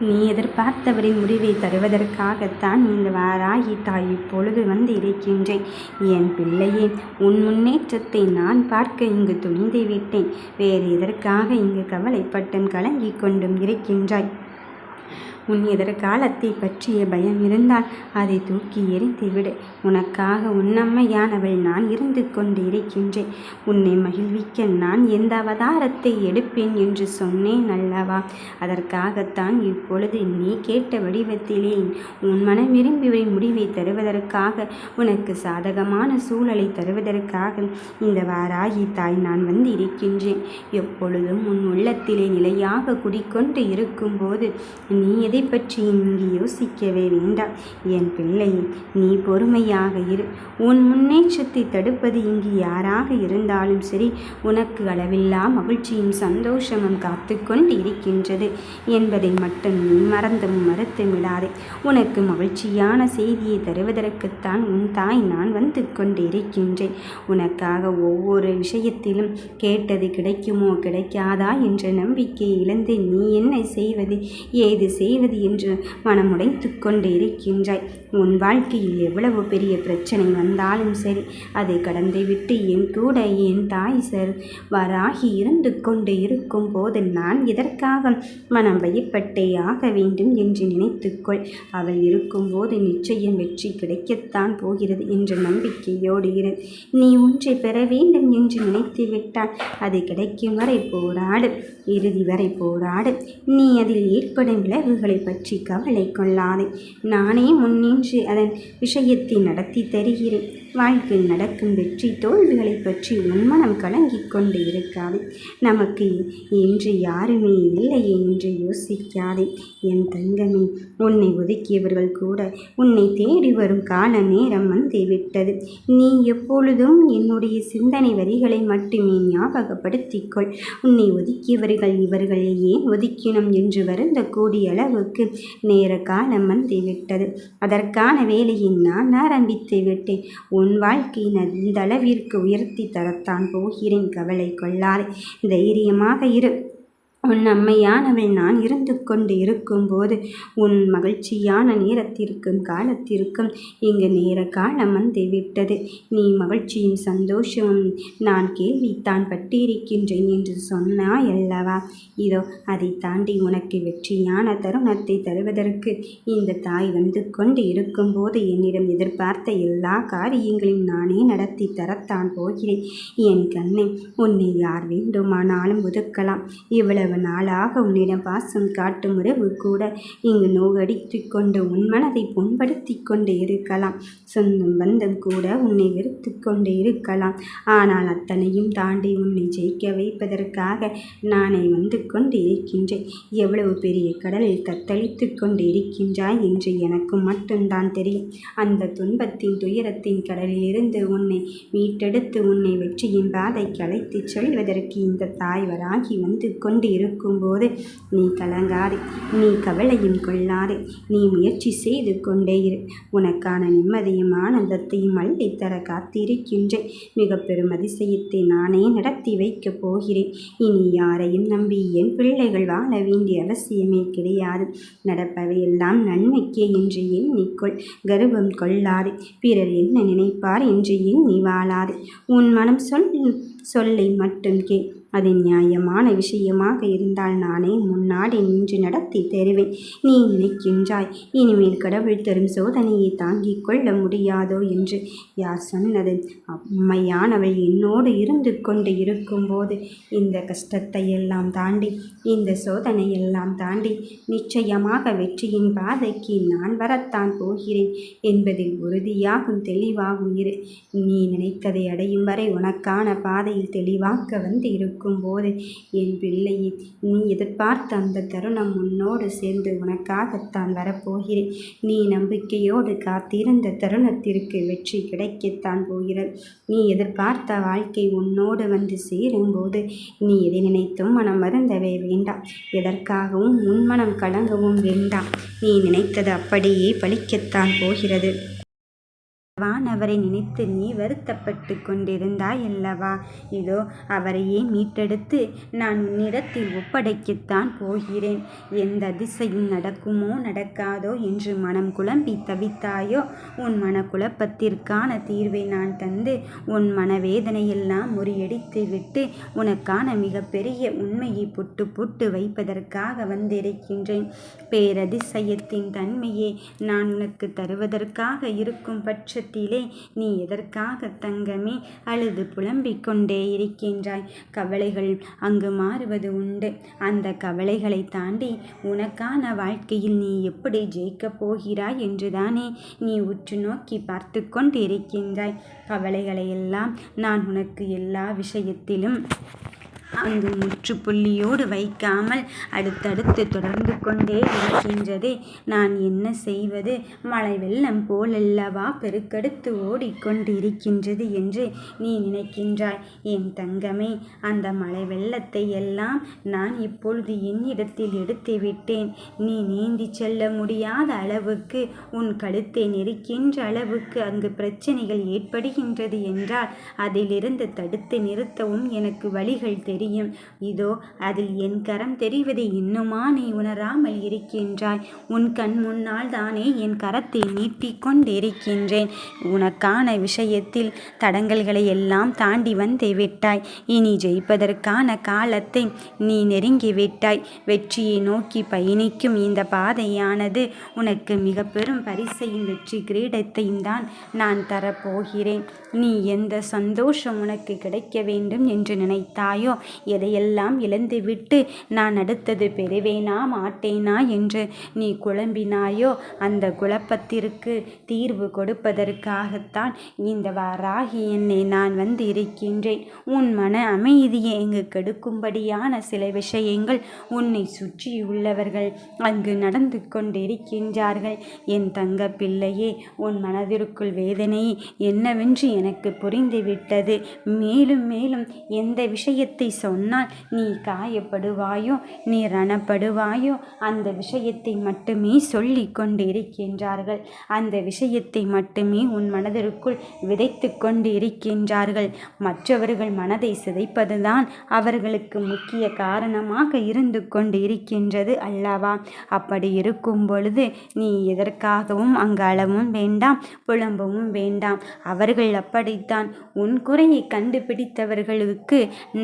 நீ எதிர்பார்த்தவரின் முடிவை தருவதற்காகத்தான் இந்த வாராகி தாய் இப்பொழுது வந்து இருக்கின்றேன். என் பிள்ளையே உன் முன்னேற்றத்தை நான் பார்க்க இங்கு துணிந்து விட்டேன். வேறு எதற்காக இங்கு கவலைப்பட்டும் கலங்கிக் கொண்டும் இருக்கின்றாய்? உன் எதிர்காலத்தை பற்றிய பயம் இருந்தால் அதை தூக்கி எறிந்துவிடு உனக்காக உன்னம்மையானவள் நான் இருந்து கொண்டு இருக்கின்றேன். உன்னை மகிழ்விக்க நான் எந்த அவதாரத்தை எடுப்பேன் என்று சொன்னேன் அல்லவா? அதற்காகத்தான் இப்பொழுது நீ கேட்ட வடிவத்திலே உன் மனம் விரும்பி முடிவை தருவதற்காக உனக்கு சாதகமான சூழலை தருவதற்காக இந்த வாராகி தாய் நான் வந்து இருக்கின்றேன் எப்பொழுதும் உன் உள்ளத்திலே நிலையாக குடிக்கொண்டு இருக்கும்போது நீ எதை எதை பற்றியும் இங்கு யோசிக்கவே வேண்டாம். என் பிள்ளை நீ பொறுமையாக இரு. உன் முன்னேற்றத்தை தடுப்பது இங்கு யாராக இருந்தாலும் சரி உனக்கு அளவில்லா மகிழ்ச்சியும் சந்தோஷமும் காத்து கொண்டு இருக்கின்றது என்பதை மட்டும் நீ மறந்தும் மறுத்து விடாதே. உனக்கு மகிழ்ச்சியான செய்தியை தருவதற்குத்தான் உன் தாய் நான் வந்து கொண்டு இருக்கின்றேன் உனக்காக ஒவ்வொரு விஷயத்திலும் கேட்டது கிடைக்குமோ கிடைக்காதா என்ற நம்பிக்கை இழந்து நீ என்ன செய்வது? ஏது செய்வது? செய்வது என்று மனமுடைத்து கொண்டு இருக்கின்றாய் உன் வாழ்க்கையில் எவ்வளவு பெரிய பிரச்சனை வந்தாலும் சரி அதை கடந்து விட்டு என் கூட என் தாய் சார் வராகி இருந்து கொண்டு இருக்கும் போது நான் எதற்காக மனம் பயப்பட்டே ஆக வேண்டும் என்று நினைத்துக்கொள் அவள் இருக்கும்போது நிச்சயம் வெற்றி கிடைக்கத்தான் போகிறது என்ற நம்பிக்கையோடு இரு. நீ ஒன்றை பெற வேண்டும் என்று நினைத்து விட்டால் அது கிடைக்கும் வரை போராடு இறுதி வரை போராடு. நீ அதில் ஏற்படும் விளைவுகளை அதை பற்றி கவலை கொள்ளாதே. நானே முன்னின்று அதன் விஷயத்தை நடத்தி தருகிறேன். வாழ்க்கையில் நடக்கும் வெற்றி தோல்விகளை பற்றி உன்மனம் கலங்கிக் கொண்டு இருக்காது. நமக்கு என்று யாருமே இல்லையே என்று யோசிக்காதே. என் தங்கமே உன்னை ஒதுக்கியவர்கள் கூட உன்னை தேடி வரும் கால நேரம் வந்து விட்டது. நீ எப்பொழுதும் என்னுடைய சிந்தனை வரிகளை மட்டுமே ஞாபகப்படுத்திக்கொள் உன்னை ஒதுக்கியவர்கள் இவர்களை ஏன் ஒதுக்கினோம் என்று வருந்தக்கூடிய அளவுக்கு நேர காலம் வந்து விட்டது. அதற்கான வேலையை நான் ஆரம்பித்து விட்டேன். உன் வாழ்க்கையை நல்லளவிற்கு உயர்த்தி தரத்தான் போகிறேன் கவலை கொள்ளாதே. தைரியமாக இரு. உன் அம்மையானவள் நான் இருந்து கொண்டு இருக்கும்போது உன் மகிழ்ச்சியான நேரத்திற்கும் காலத்திற்கும் இங்கு நேர காலம் வந்து விட்டது. நீ மகிழ்ச்சியும் சந்தோஷமும் நான் கேள்வித்தான் பட்டிருக்கின்றேன் என்று சொன்னாய் அல்லவா இதோ அதை தாண்டி உனக்கு வெற்றியான தருணத்தை தருவதற்கு இந்த தாய் வந்து கொண்டு இருக்கும்போது என்னிடம் எதிர்பார்த்த எல்லா காரியங்களையும் நானே நடத்தி தரத்தான் போகிறேன். என் கண்ணை உன்னை யார் வேண்டுமானாலும் ஒதுக்கலாம். இவ்வளவு நாளாக உன்னிடம் பாசம் காட்டும் உறவு கூட இங்கு நோகடித்து கொண்டு உன் மனதை புண்படுத்தி கொண்டு இருக்கலாம். சொந்தம் பந்தம் கூட உன்னை வெறுத்து கொண்டு இருக்கலாம். ஆனால் அத்தனையும் தாண்டி உன்னை ஜெயிக்க வைப்பதற்காக நானே வந்து கொண்டு இருக்கின்றேன். எவ்வளவு பெரிய கடலில் தத்தளித்து கொண்டு இருக்கின்றாய் என்று எனக்கு மட்டும்தான் தெரியும். அந்த துன்பத்தின் துயரத்தின் கடலிலிருந்து உன்னை மீட்டெடுத்து உன்னை வெற்றியின் பாதைக்கு அழைத்துச் செல்வதற்கு இந்த தாய் வராகி வந்து கொண்டு இருக்கும்போது நீ கலங்காதே நீ கவலையும் கொள்ளாதே நீ முயற்சி செய்து கொண்டே இரு. உனக்கான நிம்மதியும் ஆனந்தத்தையும் அள்ளித்தர காத்திருக்கின்றேன். மிக பெரும் அதிசயத்தை நானே நடத்தி வைக்கப் போகிறேன். இனி யாரையும் நம்பி என் பிள்ளைகள் வாழ வேண்டிய அவசியமே கிடையாது. நடப்பவை எல்லாம் நன்மைக்கே என்று எண்ணிக்கொள் கர்வம் கொள்ளாதே. பிறர் என்ன நினைப்பார் என்று எண்ணி வாழாதே. உன் மனம் சொல் சொல்லை மட்டும் கே. அது நியாயமான விஷயமாக இருந்தால் நானே முன்னாடி நின்று நடத்தி தருவேன். நீ நினைக்கின்றாய் இனிமேல் கடவுள் தரும் சோதனையை தாங்கிக் கொள்ள முடியாதோ என்று. யார் சொன்னது? அம்மையானவள் என்னோடு இருந்து கொண்டு இருக்கும்போது இந்த கஷ்டத்தை எல்லாம் தாண்டி இந்த சோதனையெல்லாம் தாண்டி நிச்சயமாக வெற்றியின் பாதைக்கு நான் வரத்தான் போகிறேன் என்பதில் உறுதியாகும் தெளிவாகும் இரு. நீ நினைத்ததை அடையும் வரை உனக்கான பாதை பாதையில் தெளிவாக்க வந்து இருக்கும் இருக்கும்போது என் பிள்ளையே நீ எதிர்பார்த்த அந்த தருணம் உன்னோடு சேர்ந்து உனக்காகத்தான் வரப்போகிறேன். நீ நம்பிக்கையோடு காத்திருந்த தருணத்திற்கு வெற்றி கிடைக்கத்தான் போகிறது. நீ எதிர்பார்த்த வாழ்க்கை உன்னோடு வந்து சேரும்போது நீ எதை நினைத்தும் மனம் மறந்தவே வேண்டாம். எதற்காகவும் உன்மனம் கலங்கவும் வேண்டாம். நீ நினைத்தது அப்படியே பழிக்கத்தான் போகிறது. வானவரை நினைத்து நீ வருத்தப்பட்டு கொண்டிருந்தாய் அல்லவா? இதோ அவரையே மீட்டெடுத்து நான் உன்னிடத்தில் ஒப்படைக்கத்தான் போகிறேன். எந்த அதிசயம் நடக்குமோ நடக்காதோ என்று மனம் குழம்பி தவித்தாயோ உன் மன குழப்பத்திற்கான தீர்வை நான் தந்து உன் மனவேதனையெல்லாம் முறியடித்து விட்டு உனக்கான மிகப்பெரிய உண்மையை புட்டு புட்டு வைப்பதற்காக வந்திருக்கின்றேன். பேரதிசயத்தின் தன்மையை நான் உனக்கு தருவதற்காக இருக்கும் பட்ச பட்சத்திலே நீ எதற்காக தங்கமே? அழுது புலம்பிக் கொண்டே இருக்கின்றாய். கவலைகள் அங்கு மாறுவது உண்டு. அந்த கவலைகளை தாண்டி உனக்கான வாழ்க்கையில் நீ எப்படி ஜெயிக்கப் போகிறாய் என்றுதானே நீ உற்று நோக்கி பார்த்து கொண்டிருக்கின்றாய். கவலைகளை எல்லாம் நான் உனக்கு எல்லா விஷயத்திலும் அங்கு முற்றுப்புள்ளியோடு வைக்காமல் அடுத்தடுத்து தொடர்ந்து கொண்டே இருக்கின்றதே. நான் என்ன செய்வது? மழை வெள்ளம் போலல்லவா பெருக்கெடுத்து ஓடிக்கொண்டிருக்கின்றது என்று நீ நினைக்கின்றாய். என் தங்கமே அந்த மழை வெள்ளத்தை எல்லாம் நான் இப்பொழுது என்னிடத்தில் எடுத்து விட்டேன். நீ நீந்தி செல்ல முடியாத அளவுக்கு உன் கழுத்தை நெருக்கின்ற அளவுக்கு அங்கு பிரச்சனைகள் ஏற்படுகின்றது என்றால் அதிலிருந்து தடுத்து நிறுத்தவும் எனக்கு வழிகள் தெரியும். தெரியும் இதோ அதில் என் கரம் தெரிவதை இன்னுமா? நீ உணராமல் இருக்கின்றாய். உன் கண் முன்னால் தானே என் கரத்தை நீட்டிக்கொண்டிருக்கின்றேன் உனக்கான விஷயத்தில் தடங்கல்களை எல்லாம் தாண்டி வந்து விட்டாய். இனி ஜெயிப்பதற்கான காலத்தை நீ நெருங்கி விட்டாய். வெற்றியை நோக்கி பயணிக்கும் இந்த பாதையானது உனக்கு மிக பெரும் பரிசையும் வெற்றி கிரீடத்தையும் தான் நான் தரப்போகிறேன். நீ எந்த சந்தோஷம் உனக்கு கிடைக்க வேண்டும் என்று நினைத்தாயோ எதையெல்லாம் இழந்துவிட்டு நான் அடுத்தது பெறுவேனா மாட்டேனா என்று நீ குழம்பினாயோ அந்த குழப்பத்திற்கு தீர்வு கொடுப்பதற்காகத்தான் இந்த வாராகி என்னை நான் வந்து இருக்கின்றேன் உன் மன அமைதியை இங்கு கெடுக்கும்படியான சில விஷயங்கள் உன்னை சுற்றியுள்ளவர்கள் அங்கு நடந்து கொண்டிருக்கின்றார்கள். என் தங்க பிள்ளையே உன் மனதிற்குள் வேதனை என்னவென்று எனக்கு புரிந்துவிட்டது. மேலும் மேலும் எந்த விஷயத்தை சொன்னால் நீ காயப்படுவாயோ? நீ ரணப்படுவாயோ? அந்த விஷயத்தை மட்டுமே சொல்லி கொண்டு இருக்கின்றார்கள் அந்த விஷயத்தை மட்டுமே உன் மனதிற்குள் விதைத்து கொண்டு இருக்கின்றார்கள் மற்றவர்கள் மனதை சிதைப்பதுதான் அவர்களுக்கு முக்கிய காரணமாக இருந்து கொண்டு இருக்கின்றது அல்லவா? அப்படி இருக்கும் பொழுது நீ எதற்காகவும் அங்கு அளவும் வேண்டாம் புலம்பவும் வேண்டாம். அவர்கள் அப்படித்தான். உன் குறையை கண்டுபிடித்தவர்களுக்கு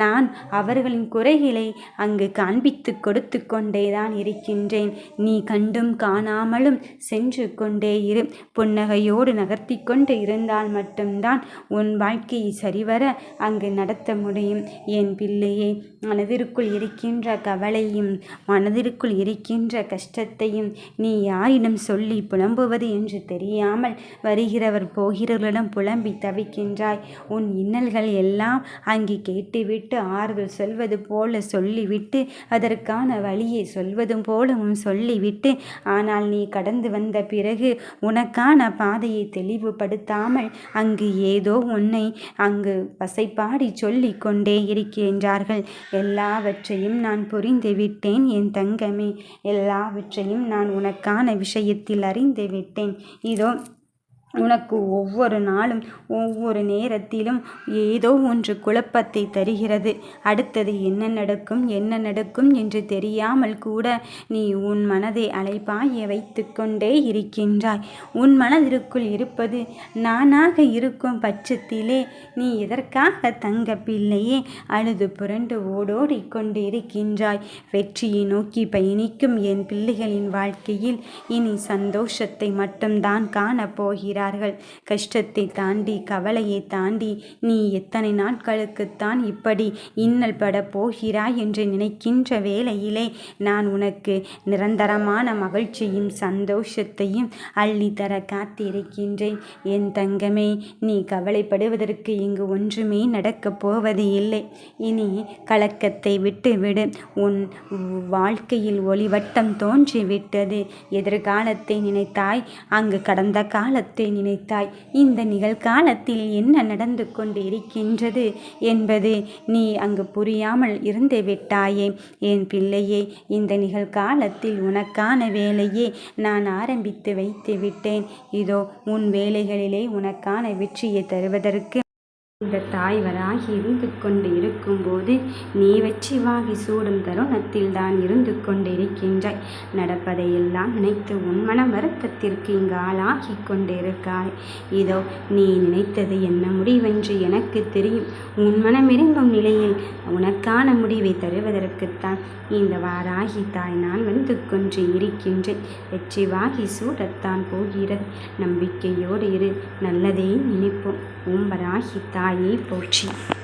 நான் அவர்களின் குறைகளை அங்கு காண்பித்து கொடுத்து கொண்டேதான் இருக்கின்றேன். நீ கண்டும் காணாமலும் சென்று கொண்டே இரு. புன்னகையோடு நகர்த்தி கொண்டு இருந்தால் மட்டும்தான் உன் வாழ்க்கையை சரிவர அங்கு நடத்த முடியும். என் பிள்ளையே மனதிற்குள் இருக்கின்ற கவலையும் மனதிற்குள் இருக்கின்ற கஷ்டத்தையும் நீ யாரிடம் சொல்லி புலம்புவது என்று தெரியாமல் வருகிறவர் போகிறவர்களிடம் புலம்பி தவிக்கின்றாய். உன் இன்னல்கள் எல்லாம் அங்கே கேட்டுவிட்டு ஆர் அவர்கள் சொல்வது போல சொல்லிவிட்டு அதற்கான வழியை சொல்வதும் போலவும் சொல்லிவிட்டு ஆனால் நீ கடந்து வந்த பிறகு உனக்கான பாதையை தெளிவுபடுத்தாமல் அங்கு ஏதோ உன்னை அங்கு பசைப்பாடி சொல்லி கொண்டே இருக்கின்றார்கள். எல்லாவற்றையும் நான் புரிந்து விட்டேன் என் தங்கமே. எல்லாவற்றையும் நான் உனக்கான விஷயத்தில் அறிந்து விட்டேன். இதோ உனக்கு ஒவ்வொரு நாளும் ஒவ்வொரு நேரத்திலும் ஏதோ ஒன்று குழப்பத்தை தருகிறது. அடுத்தது என்ன நடக்கும் என்ன நடக்கும் என்று தெரியாமல் கூட நீ உன் மனதை அலைப்பாய வைத்து கொண்டே இருக்கின்றாய். உன் மனதிற்குள் இருப்பது நானாக இருக்கும் பட்சத்திலே நீ எதற்காக தங்க பிள்ளையே அழுது புரண்டு ஓடோடி கொண்டு இருக்கின்றாய் வெற்றியை நோக்கி பயணிக்கும் என் பிள்ளைகளின் வாழ்க்கையில் இனி சந்தோஷத்தை மட்டும்தான் காணப்போகிறாய். இருக்கிறார்கள் கஷ்டத்தை தாண்டி கவலையை தாண்டி நீ எத்தனை நாட்களுக்குத்தான் இப்படி இன்னல் பட போகிறாய் என்று நினைக்கின்ற வேளையிலே நான் உனக்கு நிரந்தரமான மகிழ்ச்சியும் சந்தோஷத்தையும் அள்ளித்தர காத்திருக்கின்றேன். என் தங்கமே நீ கவலைப்படுவதற்கு இங்கு ஒன்றுமே நடக்கப் போவது இல்லை. இனி கலக்கத்தை விட்டுவிடு. உன் வாழ்க்கையில் ஒளிவட்டம் தோன்றிவிட்டது. எதிர்காலத்தை நினைத்தாய். அங்கு கடந்த காலத்தை நினைத்தாய். இந்த நிகழ்காலத்தில் என்ன நடந்து கொண்டிருக்கின்றது என்பது நீ அங்கு புரியாமல் இருந்து விட்டாயே. என் பிள்ளையே இந்த நிகழ்காலத்தில் உனக்கான வேலையே நான் ஆரம்பித்து வைத்து விட்டேன். இதோ உன் வேலைகளிலே உனக்கான வெற்றியை தருவதற்கு இந்த தாய் வராகி இருந்து கொண்டு இருக்கும்போது நீ வெற்றி வாகி சூடும் தருணத்தில் தான் இருந்து கொண்டிருக்கின்றாய். நடப்பதையெல்லாம் நினைத்து உன் மன வருத்தத்திற்கு இங்கு ஆளாகி கொண்டிருக்காய். இதோ நீ நினைத்தது என்ன முடிவென்று எனக்கு தெரியும். உன் மனமிருங்கும் நிலையில் உனக்கான முடிவை தருவதற்குத்தான் இந்த வாராகி தாய் நான் வந்து கொன்று இருக்கின்றேன். வெற்றி வாகி சூடத்தான் போகிறது. நம்பிக்கையோடு இரு நல்லதே நினைப்போம். ஓம்பராகி தாய் போற்றி